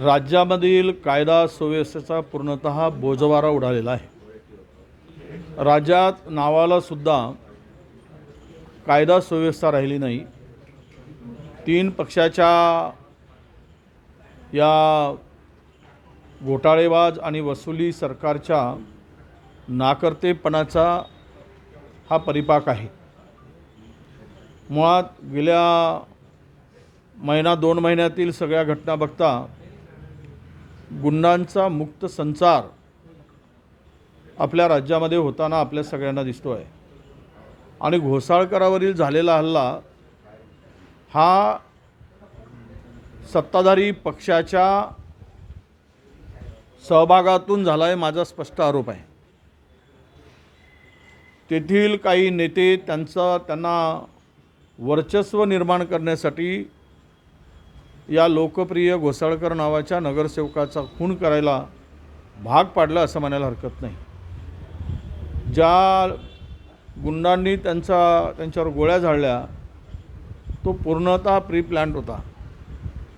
राज्यामधील कायदा सुव्यवस्थेचा पूर्णत बोजवारा उडालेला आहे. राज्यात नावाला सुद्धा कायदा सुव्यवस्था राहिली नाही. तीन पक्षाच्या या घोटाळेबाज आणि वसुली सरकारच्या नाकर्तेपणाचा हा परिपाक आहे. मुळात गेल्या महिना दोन महिन्यातील सगळ्या घटना बघता गुंडांचा मुक्त संचार आपल्या राज्यामध्ये होताना आपल्या सगळ्यांना दिसतो आहे आणि घोसाळकरावरील झालेला हल्ला हा सत्ताधारी पक्षाच्या सहभागातून झाला आहे माझा स्पष्ट आरोप आहे. तेथील काही नेते त्यांचा त्यांना वर्चस्व निर्माण करण्यासाठी या लोकप्रिय घोसाळकर नावाच्या नगरसेवकाचा खून करायला भाग पाडला असं म्हणायला हरकत नाही. ज्या गुंडांनी त्यांचा त्यांच्यावर गोळ्या झाडल्या तो पूर्णतः प्री प्लॅन्ड होता.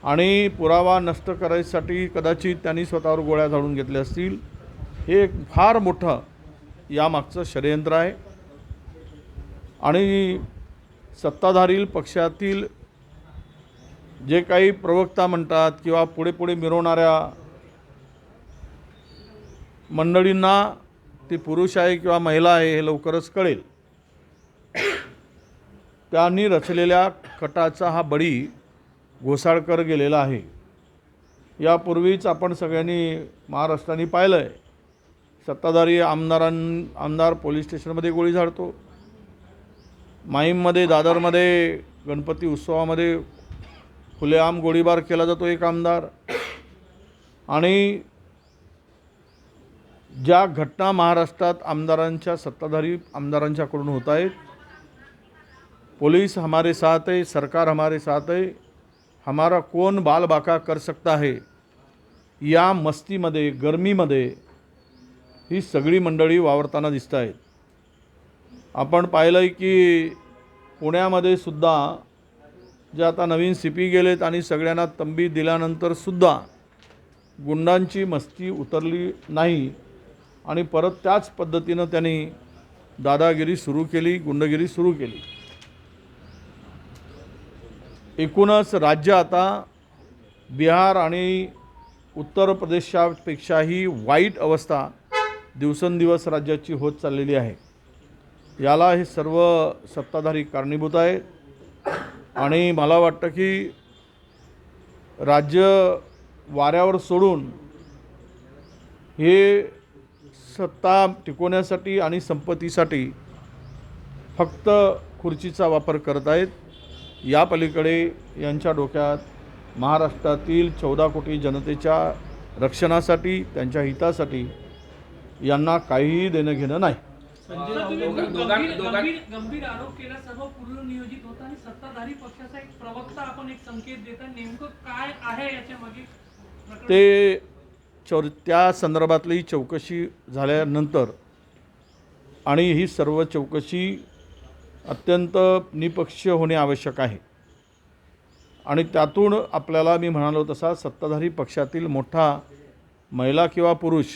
आणि पुरावा नष्ट करायसाठी कदाचित त्यांनी स्वतःवर गोळ्या झाडून घेतल्या असतील हे एक फार मोठं यामागचं षडयंत्र आहे. आणि सत्ताधारील पक्षातील जे काही प्रवक्ता म्हणतात किंवा पुढे पुढे मिरवणाऱ्या मंडळींना ती पुरुष आहे किंवा महिला आहे हे लवकरच कळेल. त्यांनी रचलेल्या कटाचा हा बळी घोसाळकर गेलेला आहे. यापूर्वीच आपण सगळ्यांनी महाराष्ट्राने पाहिलं आहे सत्ताधारी आमदारां आमदार पोलीस स्टेशनमध्ये गोळी झाडतो. माहीममध्ये दादरमध्ये गणपती उत्सवामध्ये खुलेआम गोळीबार केला जातो एक आमदार. आणि ज्या घटना महाराष्ट्रात आमदारांच्या सत्ताधारी आमदारांच्याकडून होत आहेत पोलीस हमारे साथ है सरकार हमारे साथ है हमारा कोण बालबाका कर सकता है या मस्तीमध्ये गरमीमध्ये ही सगळी मंडळी वावरताना दिसत आहेत आपण पाहिलं आहे की पुण्यामध्ये सुद्धा जे आता नवीन सी पी गेलेत आणि सगळ्यांना तंबी दिल्यानंतर सुद्धा गुंडांची मस्ती उतरली नाही आणि परत त्याच पद्धतीनं त्यांनी दादागिरी सुरू केली गुंडगिरी सुरू केली. एकूणच राज्य आता बिहार आणि उत्तर प्रदेशापेक्षाही वाईट अवस्था दिवसेंदिवस राज्याची होत चाललेली आहे. याला हे सर्व सत्ताधारी कारणीभूत आहेत आणि मला वाटतं की राज्य वाऱ्यावर सोडून हे सत्ता टिकवण्यासाठी आणि संपत्तीसाठी फक्त खुर्चीचा वापर करत आहेत. या पलीकडे यांच्या डोक्यात महाराष्ट्रातील चौदा कोटी जनतेच्या रक्षणासाठी त्यांच्या हितासाठी यांना काहीही देणं घेणं नाही. संजय तर तुम्ही राऊत खूप दोघां- गंभीर- दोघां- गंभीर गंभीर आरोप केला सर्व पूर्वनियोजित होता आणि सत्ताधारी पक्षाचा एक प्रवक्ता आपण एक संकेत देता नेमकं काय आहे याच्या मागे प्रकरण? ते चौ त्या संदर्भातली चौकशी झाल्यानंतर आणि ही सर्व चौकशी अत्यंत निपक्ष होणे आवश्यक आहे आणि त्यातून आपल्याला मी म्हणालो तसा सत्ताधारी पक्षातील मोठा महिला किंवा पुरुष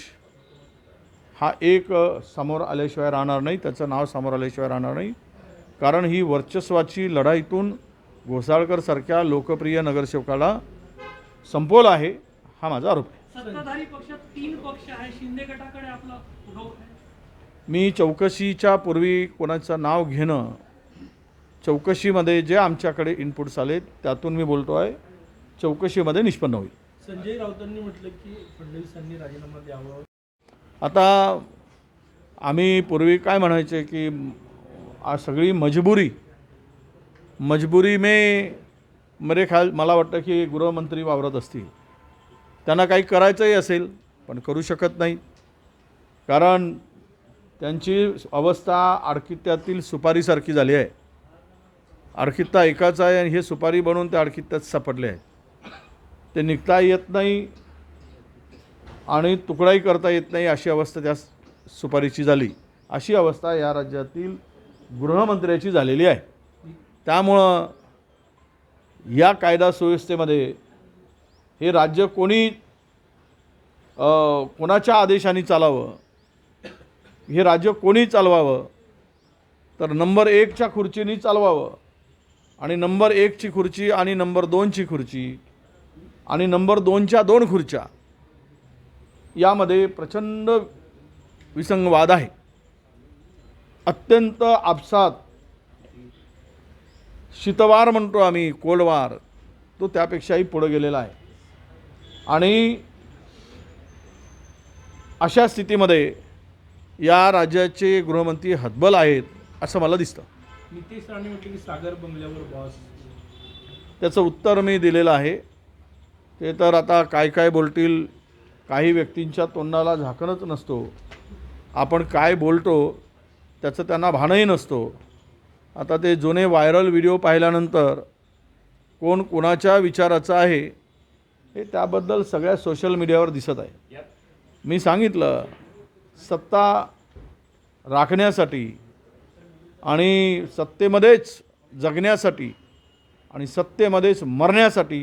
हा एक समोर आल्याशिवाय राहणार नाही त्याचं नाव समोर आल्याशिवाय राहणार नाही. कारण ही वर्चस्वाची लढाईतून घोसाळकरसारख्या लोकप्रिय नगरसेवकाला संपवलं आहे हा माझा आरोप आहे. सत्ताधारी पक्षात तीन पक्ष आहे शिंदे गटाकडे आपलं गौ आहे. मी चौकशीच्या पूर्वी कोणाचं नाव घेणं चौकशीमध्ये जे आमच्याकडे इनपुट्स आले त्यातून मी बोलतो आहे. चौकशीमध्ये निष्पन्न होईल. संजय राऊतांनी म्हटलं की फडणवीसांनी राजीनामा द्यावा. आता आम्ही पूर्वी काय म्हणायचे की आ सगळी मजबुरी मजबुरी मे मेरे ख्याल मला वाटतं की गृहमंत्री वावरत असतील. त्यांना काही करायचंही असेल पण करू शकत नाही. कारण त्यांची अवस्था आडकित्त्यातील सुपारीसारखी झाली आहे. आडकित्ता एकाच आहे आणि हे सुपारी बनवून त्या आडकित्त्यात सापडले आहेत ते निघता येत नाही. आणि तुकडाही करता येत नाही अशी अवस्था त्या सुपारीची झाली. अशी अवस्था या राज्यातील गृहमंत्र्याची झालेली आहे. त्यामुळं या कायदा सुव्यवस्थेमध्ये हे राज्य कोणी कोणाच्या आदेशाने चालावं हे राज्य कोणी चालवावं तर नंबर एकच्या खुर्चीनी चालवावं आणि नंबर एकची खुर्ची आणि नंबर दोनची खुर्ची आणि नंबर दोनच्या दोन खुर्च्या यामध्ये प्रचंड विसंगवाद आहे. अत्यंत आपसात शीतवार म्हणतो आम्ही कोल्डवार तो त्यापेक्षाही पुढं गेलेला आहे. आणि अशा स्थितीमध्ये या राज्याचे गृहमंत्री हतबल आहेत असं मला दिसतं. नितेश राणे म्हटले की सागर बंगल्यावर बॉस त्याचं उत्तर मी दिलेलं आहे. ते तर आता काय काय बोलतील काही व्यक्तींच्या तोंडाला झाकणच नसतो. आपण काय बोलतो त्याचं त्यांना भानही नसतो. आता ते जुने व्हायरल व्हिडिओ पाहिल्यानंतर कोण कोणाच्या विचाराचं आहे हे त्याबद्दल सगळ्या सोशल मीडियावर दिसत आहे. मी सांगितलं सत्ता राखण्यासाठी आणि सत्तेमध्येच जगण्यासाठी आणि सत्तेमध्येच मरण्यासाठी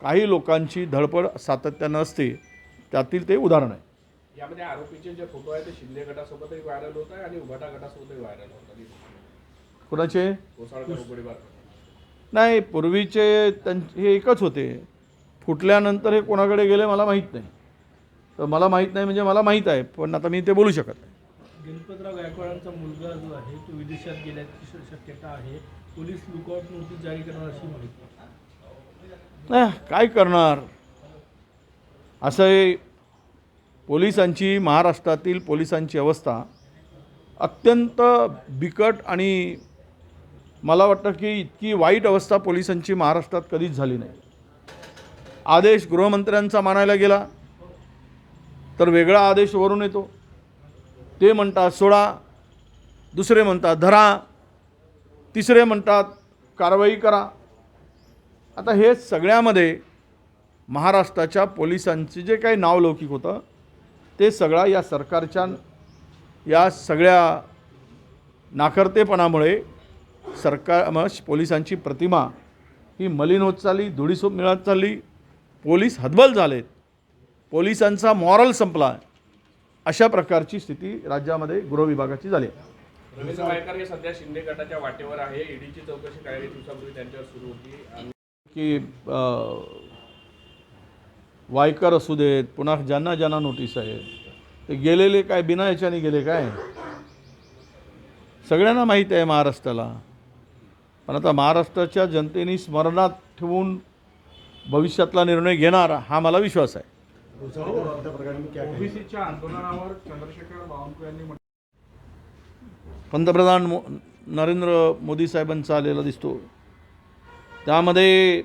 काही लोकांची धडपड सातत्यानं असते. त्यातील ते उदाहरण आहे. यामध्ये आरोपीचे जे फोटो आहे ते शिंदे गटासोबतही व्हायरल होत आहे आणि उभाटा गटासोबतही व्हायरल होत कुणाचे? नाही पूर्वीचे त्यां हे एकच होते. फुटल्यानंतर हे कोणाकडे गेले मला माहीत नाही. तर मला माहीत नाही म्हणजे मला माहीत आहे पण आता मी ते बोलू शकत नाही. गणपतराव गायकवाडांचा मुलगा जो आहे तो विदेशात गेल्याची शक्यता आहे. पोलीस लुकआउट नोटीस जारी करणार अशी माहिती नाही काय करणार? असं आहे पोलिसांची महाराष्ट्रातील पोलिसांची अवस्था अत्यंत बिकट आणि मला वाटतं की इतकी वाईट अवस्था पोलिसांची महाराष्ट्रात कधीच झाली नाही. आदेश गृहमंत्र्यांचा मानायला गेला तर वेगळा आदेश वरून येतो. ते म्हणतात सोडा. दुसरे म्हणतात धरा. तिसरे म्हणतात कारवाई करा. आता हे सगळ्यामध्ये महाराष्ट्राच्या पोलिसांचे जे काही नावलौकिक होतं ते सगळा या सरकारच्या या सगळ्या नाकर्तेपणामुळे सरकार म पोलिसांची प्रतिमा ही मलिन होत चालली धुळीसोप मिळत चालली पोलीस हतबल झालेत. पोलिसांचा मॉरल संपला. अशा प्रकारची स्थिती राज्यामध्ये गृह विभागाची झाली. आहे रवींद्र वायकर हे सध्या शिंदे गटाच्या वाटेवर आहे. ईडीची चौकशी काही दिवसापूर्वी त्यांच्यावर सुरू होती. की वायकर असू देत पुन्हा ज्यांना ज्यांना नोटीस आहे. ते गेलेले काय बिना याच्याने गेले काय? सगळ्यांना माहीत आहे महाराष्ट्राला. पण आता महाराष्ट्राच्या जनतेने स्मरणात ठेवून भविष्यातला निर्णय घेणार हा मला विश्वास आहे. पंतप्रधान मो नरेंद्र मोदी साहेबांचा आलेला दिसतो. त्यामध्ये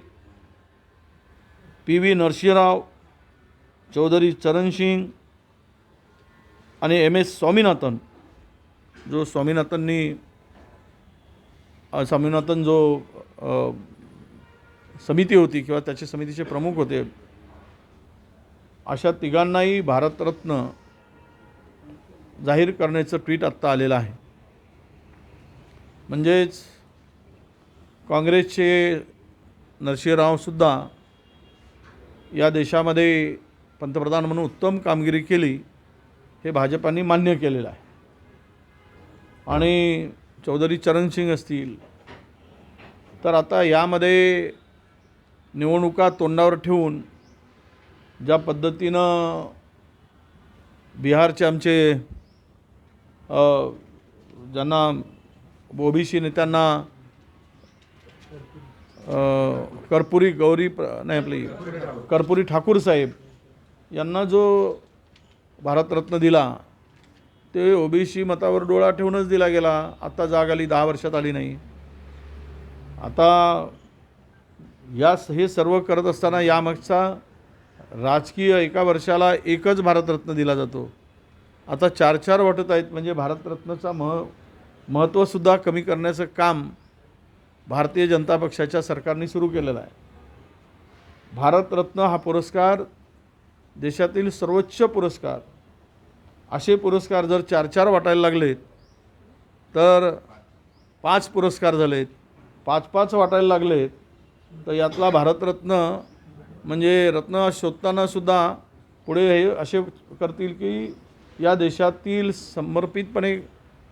पी व्ही नरसिंहराव चौधरी चरण सिंग आणि एम एस स्वामीनाथन. जो स्वामीनाथननी स्वामीनाथन जो समिती होती किंवा त्याचे समितीचे प्रमुख होते अशा तिघांनाही भारतरत्न जाहीर करण्याचं ट्विट आत्ता आलेलं आहे. म्हणजेच काँग्रेसचे नरसिंहरावसुद्धा या देशामध्ये पंतप्रधान म्हणून उत्तम कामगिरी केली हे भाजपाने मान्य केलेलं आहे. आणि चौधरी चरणसिंग असतील तर आता यामध्ये निवडणुका तोंडावर ठेवून ज्या पद्धतीनं बिहारचे आमचे ज्यांना ओबीसी नेत्यांना कर्पुरी गौरी प्र- नाही आपली कर्पुरी ठाकूर साहेब यांना जो भारतरत्न दिला ते ओबीसी मतावर डोळा ठेवूनच दिला गेला. आत्ता जाग आली दहा वर्षात आली नाही. आता या हे सर्व करत असताना यामागचा राजकीय एका वर्षाला एकच भारतरत्न दिला जातो. आता चार चार वाटत आहेत म्हणजे भारतरत्नचा मह महत्त्वसुद्धा कमी करण्याचं काम भारतीय जनता पक्षाच्या सरकारने सुरू केलेलं आहे. भारतरत्न हा पुरस्कार देशातील सर्वोच्च पुरस्कार. असे पुरस्कार जर चार चार वाटायला लागलेत तर पाच पुरस्कार झालेत. पाच पाच वाटायला लागलेत तर यातला भारतरत्न म्हणजे रत्न शोधताना सुद्धा पुढे हे असे करतील की या देशातील समर्पितपणे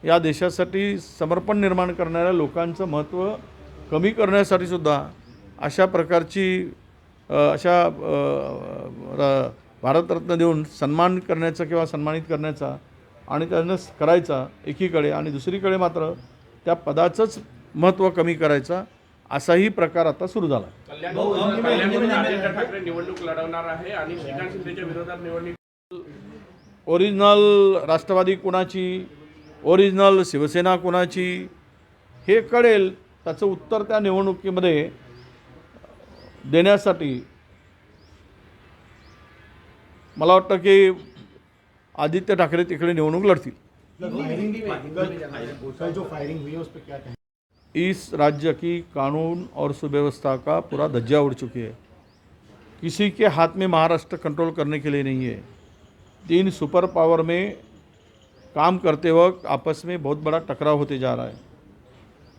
या देशासाठी समर्पण निर्माण करणाऱ्या लोकांचं महत्त्व कमी करण्यासाठी सुद्धा अशा प्रकारची अशा र- भारतरत्न देऊन सन्मान करण्याचा किंवा सन्मानित करण्याचा आणि त्यांना करायचा एकीकडे आणि दुसरीकडे मात्र त्या पदाचंच महत्त्व कमी करायचा असाही प्रकार आता सुरू झाला. कल्याण कल्याणमध्ये आदित्य ठाकरे निवडणूक लढवणार आहे आणि श्रीकांत शिंदेच्या विरोधात निवडणूक ओरिजिनल राष्ट्रवादी कोणाची ओरिजिनल शिवसेना कोणाची हे कळेल त्याचं उत्तर त्या निवडणुकीमध्ये देण्यासाठी मला वाटतं की आदित्य ठाकरे तिकडे निवडणूक लढतील. इस राज्य की कानून और सुव्यवस्था का पूरा धज्जा उड़ चुकी है। किसी के हाथ में महाराष्ट्र कंट्रोल करने के लिए नहीं है। तीन सुपर पावर में काम करते वक्त आपस में बहुत बड़ा टकराव होते जा रहा है।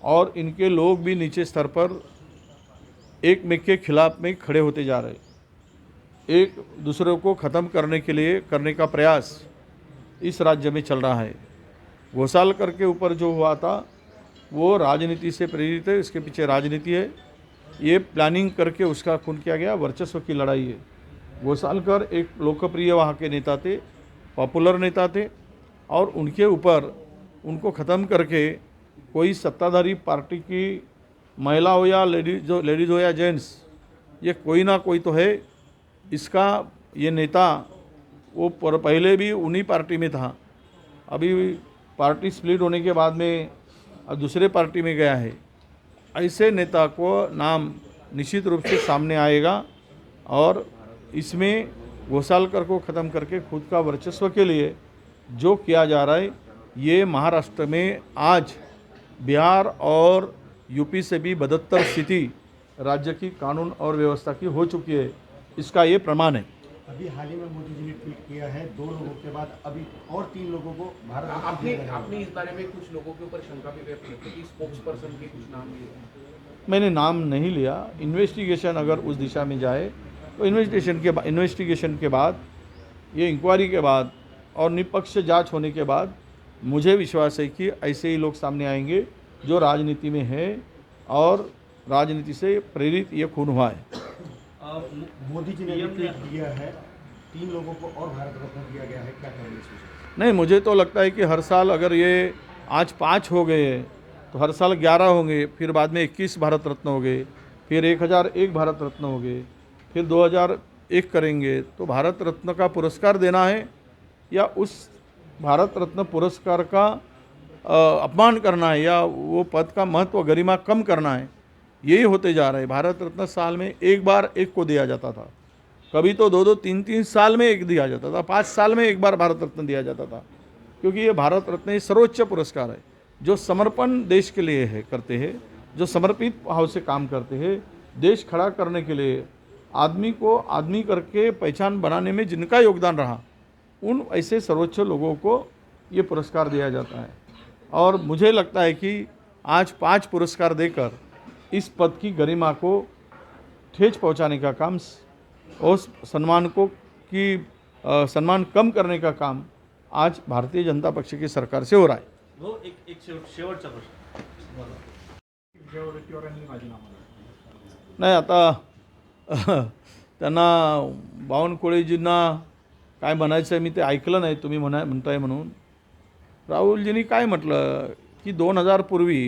और इनके लोग भी नीचे स्तर पर एक मेक के खिलाफ में खड़े होते जा रहे हैं। एक दूसरे को ख़त्म करने के लिए करने का प्रयास इस राज्य में चल रहा है। घोसालकर के ऊपर जो हुआ था, वो राजनीति से प्रेरित है, इसके पीछे राजनीति है। ये प्लानिंग करके उसका खून किया गया, वर्चस्व की लड़ाई है। घोसालकर एक लोकप्रिय वहाँ के नेता थे पॉपुलर नेता थे, और उनके ऊपर उनको ख़त्म करके कोई सत्ताधारी पार्टी की महिला हो या लेडीज़ जो लेडीज़ हो या जेंट्स ये कोई ना कोई तो है। इसका ये नेता, वो पर, पहले भी उन्हीं पार्टी में था। अभी पार्टी स्प्लिट होने के बाद में दूसरे पार्टी में गया है। ऐसे नेता को नाम निश्चित रूप से सामने आएगा और इसमें घोषालकर को ख़त्म करके खुद का वर्चस्व के लिए जो किया जा रहा है, ये महाराष्ट्र में आज बिहार और यूपी से भी बदतर स्थिति, राज्य की कानून और व्यवस्था की हो चुकी है। इसका ये प्रमाण है। अभी हाल ही में मोदी जी ने ट्वीट किया है दो लोगों के बाद अभी और तीन लोगों को भारत आपने आपने इस बारे में कुछ लोगों के ऊपर शंका भी व्यक्त की थी स्पोक्स पर्सन के कुछ नाम लिए? मैंने नाम नहीं लिया। इन्वेस्टिगेशन अगर उस दिशा में जाए तो इन्वेस्टिगेशन के बाद इन्वेस्टिगेशन के बाद ये इंक्वायरी के बाद और निष्पक्ष जाँच होने के बाद मुझे विश्वास है कि ऐसे ही लोग सामने आएँगे जो राजनीति में है और राजनीति से प्रेरित ये खून हुआ है। मोदी जी ने दिया है तीन लोगों को और भारत रत्न दिया गया है क्या कहेंगे इस विषय नहीं मुझे तो लगता है कि हर साल अगर ये आज पाँच हो गए तो हर साल ग्यारह होंगे फिर बाद में इक्कीस भारत रत्न हो गए फिर एक हज़ार एक भारत रत्न हो गए फिर दो हज़ार एक करेंगे तो भारत रत्न का पुरस्कार देना है या उस भारत रत्न पुरस्कार का अपमान करना है या वो पद का महत्व गरिमा कम करना है? यही होते जा रहा है। भारत रत्न साल में एक बार एक को दिया जाता था। कभी तो दो दो तीन तीन साल में एक दिया जाता था। पाँच साल में एक बार भारत रत्न दिया जाता था। क्योंकि ये भारत रत्न सर्वोच्च पुरस्कार है। जो समर्पण देश के लिए है, करते हैं। जो समर्पित भाव से काम करते हैं। देश खड़ा करने के लिए आदमी को आदमी करके पहचान बनाने में जिनका योगदान रहा, उन ऐसे सर्वोच्च लोगों को ये पुरस्कार दिया जाता है। और मुझे लगता है कि आज पाँच पुरस्कार देकर इस पद की गरिमा को ठेच पहुंचाने का काम और सम्मान को की सम्मान कम करने का काम आज भारतीय जनता पक्ष की सरकार से हो रहा है। भाऊ एक एक शेवट शेवटचा प्रश्न. नाही आता त्यांना बावनकुळेजींना काय म्हणायचं आहे मी ते ऐकलं नाही तुम्ही म्हणा म्हणताय म्हणून. राहुलजींनी काय म्हटलं की दोन हजार पूर्वी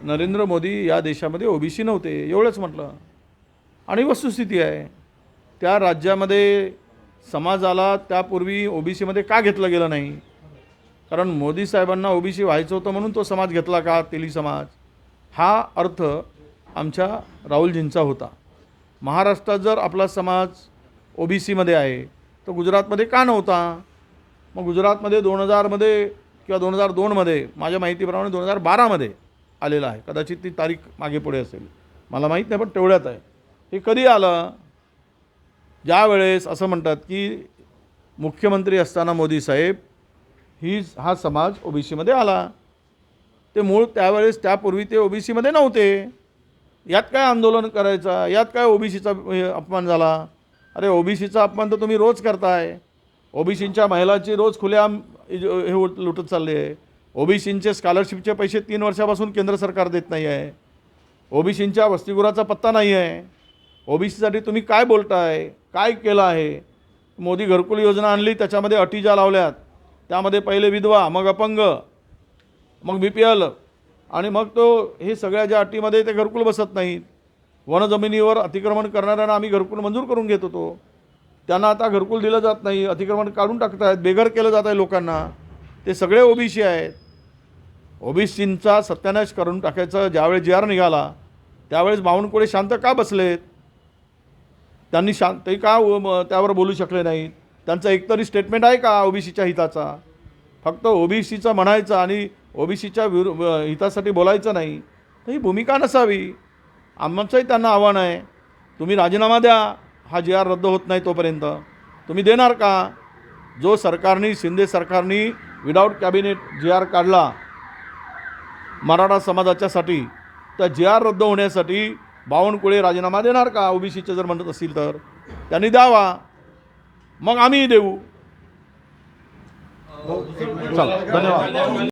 नरेंद्र मोदी या देशामध्ये ओबीसी नव्हते एवढंच म्हटलं. आणि वस्तुस्थिती आहे त्या राज्यामध्ये समाजाला त्यापूर्वी ओबीसीमध्ये का घेतलं गेलं नाही? कारण मोदी साहेबांना ओबीसी व्हायचं होतं म्हणून तो समाज घेतला का तेली समाज? हा अर्थ आमच्या राहुलजींचा होता. महाराष्ट्रात जर आपला समाज ओबीसीमध्ये आहे तर गुजरातमध्ये का नव्हता? मग गुजरातमध्ये दोन हजारमध्ये किंवा दोन हजार दोनमध्ये माझ्या माहितीप्रमाणे दोन हजार बारामध्ये आलेला आहे. कदाचित ती तारीख मागे पुढे असेल. मला माहीत नाही पण तेवढ्यात आहे. हे कधी आलं? ज्या वेळेस असं म्हणतात की मुख्यमंत्री असताना मोदी साहेब ही हा समाज ओबीसीमध्ये आला. ते मूळ त्यावेळेस त्यापूर्वी ते ओबीसीमध्ये नव्हते. यात काय आंदोलन करायचा? यात काय ओबीसीचा अपमान झाला? अरे ओबीसीचा अपमान तर तुम्ही रोज करताय. ओबीसींच्या महिलाची रोज खुलेआम हे लुटत चालले आहे. ओबीसींचे स्कॉलरशिपचे पैसे तीन वर्षापासून केंद्र सरकार देत नाही आहे. ओबीसींच्या वसतिगृहाचा पत्ता नाही आहे. ओबीसीसाठी तुम्ही काय बोलताय? काय केलं आहे? मोदी घरकुल योजना आणली त्याच्यामध्ये अटी ज्या लावल्यात त्यामध्ये पहिले विधवा मग अपंग मग बी पी एल आणि मग तो हे सगळ्या ज्या अटीमध्ये ते घरकुल बसत नाहीत. वनजमिनीवर अतिक्रमण करणाऱ्यांना आम्ही घरकुल मंजूर करून घेत होतो. त्यांना आता घरकुल दिलं जात नाही अतिक्रमण काढून टाकत आहेत बेघर केलं जात आहे लोकांना. ते सगळे ओबीसी आहेत. ओबीसींचा सत्यानाश करून टाकायचं ज्यावेळेस जी आर निघाला त्यावेळेस बावनकुळे शांत का बसलेत? त्यांनी शांत ते का त्यावर बोलू शकले नाहीत? त्यांचं एकतरी स्टेटमेंट आहे का ओबीसीच्या हिताचा? फक्त ओबीसीचं म्हणायचं आणि ओबीसीच्या विरु हितासाठी बोलायचं नाही तर ही भूमिका नसावी. आमचंही त्यांना आव्हान आहे. तुम्ही राजीनामा द्या. हा जी आर रद्द होत नाही तोपर्यंत. तुम्ही देणार का? जो सरकारने शिंदे सरकारने विदाऊट कॅबिनेट जी आर काढला मराठा समाजाच्यासाठी त्या जी आर रद्द होण्यासाठी बावनकुळे राजीनामा देणार का? ओबीसीचे जर म्हणत असतील तर. त्यांनी द्यावा. मग आम्हीही देऊ. चला धन्यवाद.